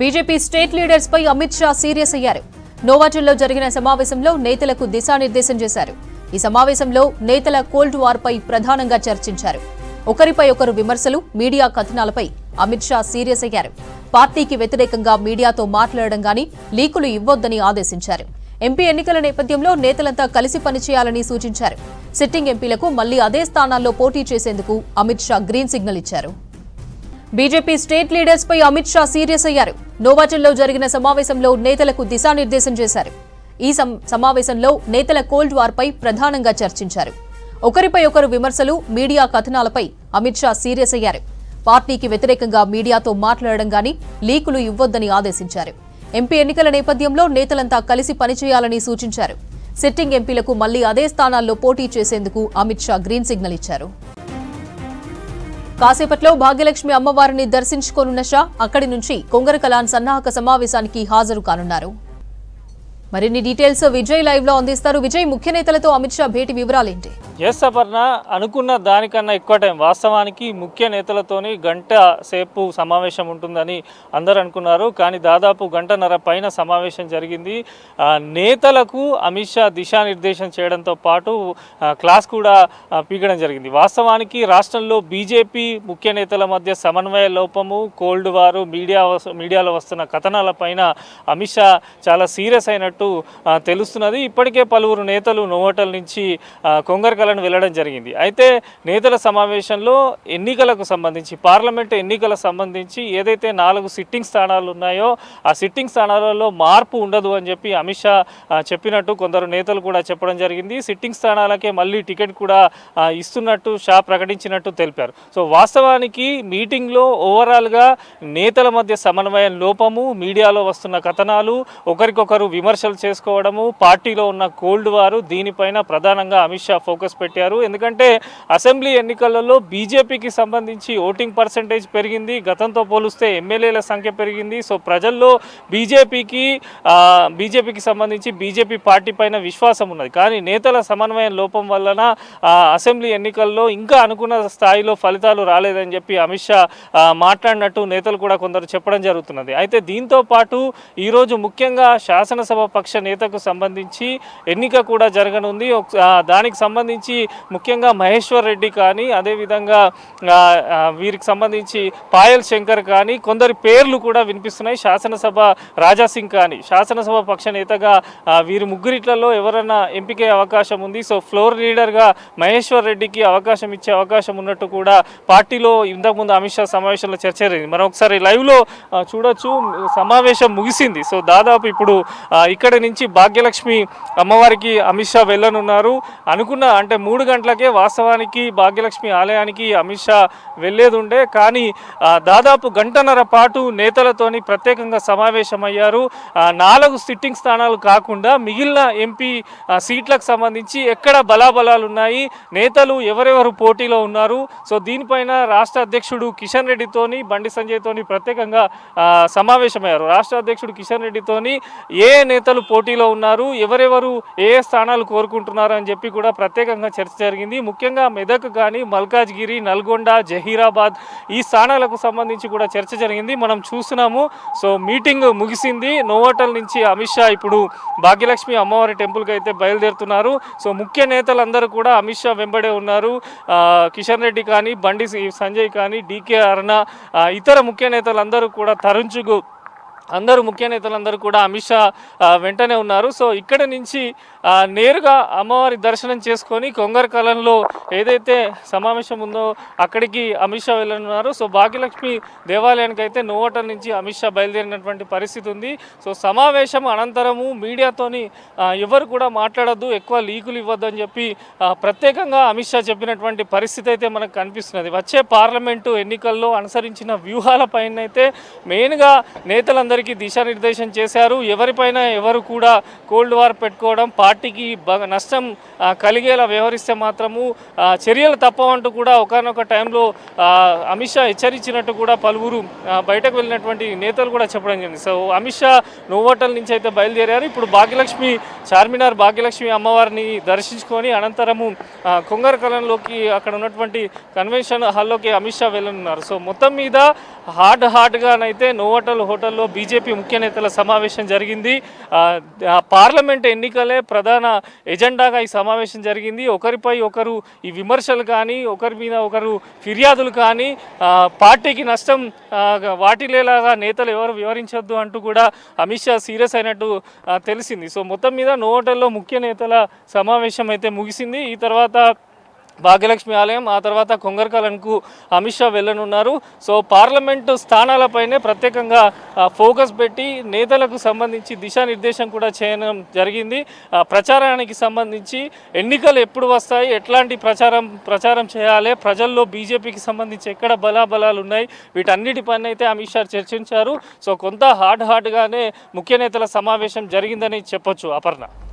BJP state leaders పై Amit Shah serious అయ్యారు. నోవాటిల్లో జరిగిన సమావేశంలో నేతలకు దిశానిర్దేశం చేశారు. ఈ సమావేశంలో నేతల కోల్డ్ వార్ పై ప్రధానంగా చర్చించారు. ఒకరిపై ఒకరు విమర్శలు మీడియా కథనాలపై అమిత్ షా సీరియస్ అయ్యారు. పార్టీకి వ్యతిరేకంగా మీడియాతో మాట్లాడడం గాని లీకులు ఇవ్వొద్దని ఆదేశించారు. ఎంపీ ఎన్నికల నేపథ్యంలో నేతలంతా కలిసి పనిచేయాలని సూచించారు. సిట్టింగ్ ఎంపీలకు మళ్ళీ అదే స్థానాల్లో పోటీ చేసేందుకు అమిత్ షా గ్రీన్ సిగ్నల్ ఇచ్చారు. బీజేపీ స్టేట్ లీడర్స్ పై అమిత్ షా సీరియస్ అయ్యారు. నోవాటిల్లో జరిగిన సమావేశంలో నేతలకు దిశానిర్దేశం చేశారు. ఈ సమావేశంలో నేతల కోల్డ్ వార్ పై ప్రధానంగా చర్చించారు. ఒకరిపై ఒకరు విమర్శలు మీడియా కథనాలపై అమిత్ షా సీరియస్ అయ్యారు. పార్టీకి వ్యతిరేకంగా మీడియాతో మాట్లాడడం గాని లీకులు ఇవ్వొద్దని ఆదేశించారు. ఎంపీ ఎన్నికల నేపథ్యంలో నేతలంతా కలిసి పనిచేయాలని సూచించారు. సిట్టింగ్ ఎంపీలకు మళ్ళీ అదే స్థానాల్లో పోటీ చేసేందుకు అమిత్ షా గ్రీన్ సిగ్నల్ ఇచ్చారు. కాసేపట్లో భాగ్యలక్ష్మి అమ్మవారిని దర్శించుకోనున్న షా అక్కడి నుంచి కొంగరకలాన్ సన్నాహక సమావేశానికి హాజరు కానున్నారు. మరిన్ని డీటెయిల్స్ విజయ్ లైవ్లో అందిస్తారు. విజయ్ ముఖ్య నేతలతో అమిత్ షా భేటీ వివరాలేంటి? ఎస్ అపర్ణ అనుకున్న దానికన్నా ఎక్కువ టైం వాస్తవానికి ముఖ్య నేతలతోని గంట సేపు సమావేశం ఉంటుందని అందరు అనుకున్నారు. కానీ దాదాపు గంటన్నర పైన సమావేశం జరిగింది. నేతలకు అమిత్ షా దిశానిర్దేశం చేయడంతో పాటు క్లాస్ కూడా పీగడం పీకడం జరిగింది. వాస్తవానికి రాష్ట్రంలో బీజేపీ ముఖ్య నేతల మధ్య సమన్వయ లోపము కోల్డ్ వారు మీడియా మీడియాలో వస్తున్న కథనాలపైన అమిత్ షా చాలా సీరియస్ అయినట్టు ఉన్నట్టు తెలుస్తున్నది. ఇప్పటికే పలువురు నేతలు నోవటల్ నుంచి కొంగరకలను వెళ్ళడం జరిగింది. అయితే నేతల సమావేశంలో ఎన్నికలకు సంబంధించి పార్లమెంట్ ఎన్నికలకు సంబంధించి ఏదైతే నాలుగు సిట్టింగ్ స్థానాలు ఉన్నాయో ఆ సిట్టింగ్ స్థానాలలో మార్పు ఉండదు అని చెప్పి అమిత్ షా చెప్పినట్టు కొందరు నేతలు కూడా చెప్పడం జరిగింది. సిట్టింగ్ స్థానాలకే మళ్ళీ టికెట్ కూడా ఇస్తున్నట్టు షా ప్రకటించినట్టు తెలిపారు. సో వాస్తవానికి మీటింగ్లో ఓవరాల్గా నేతల మధ్య సమన్వయం లోపము మీడియాలో వస్తున్న కథనాలు ఒకరికొకరు విమర్శ విమర్శలు చేసుకోవడము పార్టీలో ఉన్న కోల్డ్ వారు దీనిపైన ప్రధానంగా అమిత్ షా ఫోకస్ పెట్టారు. ఎందుకంటే అసెంబ్లీ ఎన్నికలలో బీజేపీకి సంబంధించి ఓటింగ్ పర్సంటేజ్ పెరిగింది గతంతో పోలిస్తే ఎమ్మెల్యేల సంఖ్య పెరిగింది. సో ప్రజల్లో బీజేపీకి బీజేపీకి సంబంధించి బీజేపీ పార్టీ పైన విశ్వాసం ఉన్నది. కానీ నేతల సమన్వయం లోపం వలన అసెంబ్లీ ఎన్నికల్లో ఇంకా అనుకున్న స్థాయిలో ఫలితాలు రాలేదని చెప్పి అమిత్ షా మాట్లాడినట్టు నేతలు కూడా కొందరు చెప్పడం జరుగుతున్నది. అయితే దీంతో పాటు ఈరోజు ముఖ్యంగా శాసనసభ పక్ష నేతకు సంబంధించి ఎన్నిక కూడా జరగనుంది. ఒక- దానికి సంబంధించి ముఖ్యంగా మహేశ్వర్ రెడ్డి కానీ అదేవిధంగా వీరికి సంబంధించి పాయల్ శంకర్ కానీ కొందరి పేర్లు కూడా వినిపిస్తున్నాయి. శాసనసభ రాజాసింగ్ కానీ శాసనసభ పక్ష నేతగా వీరి ముగ్గురిట్లలో ఎవరైనా ఎంపికే అవకాశం ఉంది. సో ఫ్లోర్ లీడర్గా మహేశ్వర్ రెడ్డికి అవకాశం ఇచ్చే అవకాశం ఉన్నట్టు కూడా పార్టీలో ఇంతకుముందు అమిత్ షా సమావేశంలో చర్చ జరిగింది. మనం ఒకసారి లైవ్లో చూడొచ్చు. సమావేశం ముగిసింది. సో దాదాపు ఇప్పుడు ఇక్కడ ఇక్కడి నుంచి భాగ్యలక్ష్మి అమ్మవారికి అమిత్ షా వెళ్ళనున్నారు. అనుకున్న అంటే మూడు గంటలకే వాస్తవానికి భాగ్యలక్ష్మి ఆలయానికి అమిత్ షా వెళ్ళేది ఉండే కానీ దాదాపు గంటన్నర పాటు నేతలతోని ప్రత్యేకంగా సమావేశమయ్యారు. నాలుగు సిట్టింగ్ స్థానాలు కాకుండా మిగిలిన ఎంపీ సీట్లకు సంబంధించి ఎక్కడ బలాబలాలు ఉన్నాయి నేతలు ఎవరెవరు పోటీలో ఉన్నారు. సో దీనిపైన రాష్ట్ర అధ్యక్షుడు కిషన్ రెడ్డితోని బండి సంజయ్తోని ప్రత్యేకంగా సమావేశమయ్యారు. రాష్ట్ర అధ్యక్షుడు కిషన్ రెడ్డితోని ఏ నేతలు పోటీలో ఉన్నారు. ఎవరెవరు ఏ స్థానాలు కోరుకుంటున్నారు అని చెప్పి కూడా ప్రత్యేకంగా చర్చ జరిగింది. ముఖ్యంగా మెదక్ కానీ మల్కాజ్గిరి నల్గొండ జహీరాబాద్ ఈ స్థానాలకు సంబంధించి కూడా చర్చ జరిగింది. మనం చూస్తున్నాము. సో మీటింగ్ ముగిసింది. నోవోటల్ నుంచి అమిత్ షా ఇప్పుడు భాగ్యలక్ష్మి అమ్మవారి టెంపుల్కి అయితే బయలుదేరుతున్నారు. సో ముఖ్య నేతలందరూ కూడా అమిత్ షా వెంబడే ఉన్నారు. కిషన్ రెడ్డి కానీ బండి సంజయ్ కానీ డీకే అరుణ ఇతర ముఖ్య నేతలందరూ కూడా తరుంచుకు అందరూ ముఖ్య నేతలందరూ కూడా అమిత్ షా వెంటనే ఉన్నారు. సో ఇక్కడ నుంచి నేరుగా అమ్మవారి దర్శనం చేసుకొని కొంగరకాలంలో ఏదైతే సమావేశం ఉందో అక్కడికి అమిత్ షా వెళ్ళనున్నారు. సో భాగ్యలక్ష్మి దేవాలయానికి అయితే నోవటల్ నుంచి అమిత్ షా బయలుదేరినటువంటి పరిస్థితి ఉంది. సో సమావేశం అనంతరము మీడియాతోని ఎవరు కూడా మాట్లాడద్దు ఎక్కువ లీకులు ఇవ్వద్దు అని చెప్పి ప్రత్యేకంగా అమిత్ షా చెప్పినటువంటి పరిస్థితి అయితే మనకు కనిపిస్తున్నది. వచ్చే పార్లమెంటు ఎన్నికల్లో అనుసరించిన వ్యూహాలపైన అయితే మెయిన్గా నేతలందరూ అందరికీ దిశానిర్దేశం చేశారు. ఎవరిపైన ఎవరు కూడా కోల్డ్ వార్ పెట్టుకోవడం పార్టీకి బాగా నష్టం కలిగేలా వ్యవహరిస్తే మాత్రము చర్యలు తప్పవంటూ కూడా ఒకనొక టైంలో అమిత్ షా హెచ్చరించినట్టు కూడా పలువురు బయటకు వెళ్ళినటువంటి నేతలు కూడా చెప్పడం జరిగింది. సో అమిత్ షా నోవోటల్ నుంచి అయితే బయలుదేరారు. ఇప్పుడు భాగ్యలక్ష్మి చార్మినార్ భాగ్యలక్ష్మి అమ్మవారిని దర్శించుకొని అనంతరము ఆ, కొంగరకలంలోకి అక్కడ ఉన్నటువంటి కన్వెన్షన్ హాల్లోకి అమిత్ షా వెళ్ళనున్నారు. సో మొత్తం మీద హార్డ్ హార్డ్గానైతే నోవోటల్ హోటల్లో బీజేపీ బీజేపీ ముఖ్య నేతల సమావేశం జరిగింది. పార్లమెంట్ ఎన్నికలే ప్రధాన ఎజెండాగా ఈ సమావేశం జరిగింది. ఒకరిపై ఒకరు ఈ విమర్శలు కానీ ఒకరి మీద ఒకరు ఫిర్యాదులు కానీ పార్టీకి నష్టం వాటిలేలాగా వాటిల్లేలాగా నేతలు ఎవరు వివరించొద్దు అంటూ కూడా అమిత్ షా సీరియస్ అయినట్టు తెలిసింది. సో మొత్తం మీద నోటల్లో ముఖ్య నేతల సమావేశం అయితే ముగిసింది. ఈ తర్వాత భాగ్యలక్ష్మి ఆలయం ఆ తర్వాత కొంగరకాలన్కు అమిత్ షా వెళ్ళనున్నారు. సో పార్లమెంటు స్థానాలపైనే ప్రత్యేకంగా ఫోకస్ పెట్టి నేతలకు సంబంధించి దిశానిర్దేశం కూడా చేయడం జరిగింది. ఆ, ప్రచారానికి సంబంధించి ఎన్నికలు ఎప్పుడు వస్తాయి ఎట్లాంటి ప్రచారం ప్రచారం చేయాలి ప్రజల్లో బీజేపీకి సంబంధించి ఎక్కడ బలాబలాలు ఉన్నాయి వీటన్నిటిపైన అయితే అమిత్ షా చర్చించారు. సో కొంత హార్డ్ హార్డ్గానే ముఖ్య నేతల సమావేశం జరిగిందని చెప్పొచ్చు అపర్ణ.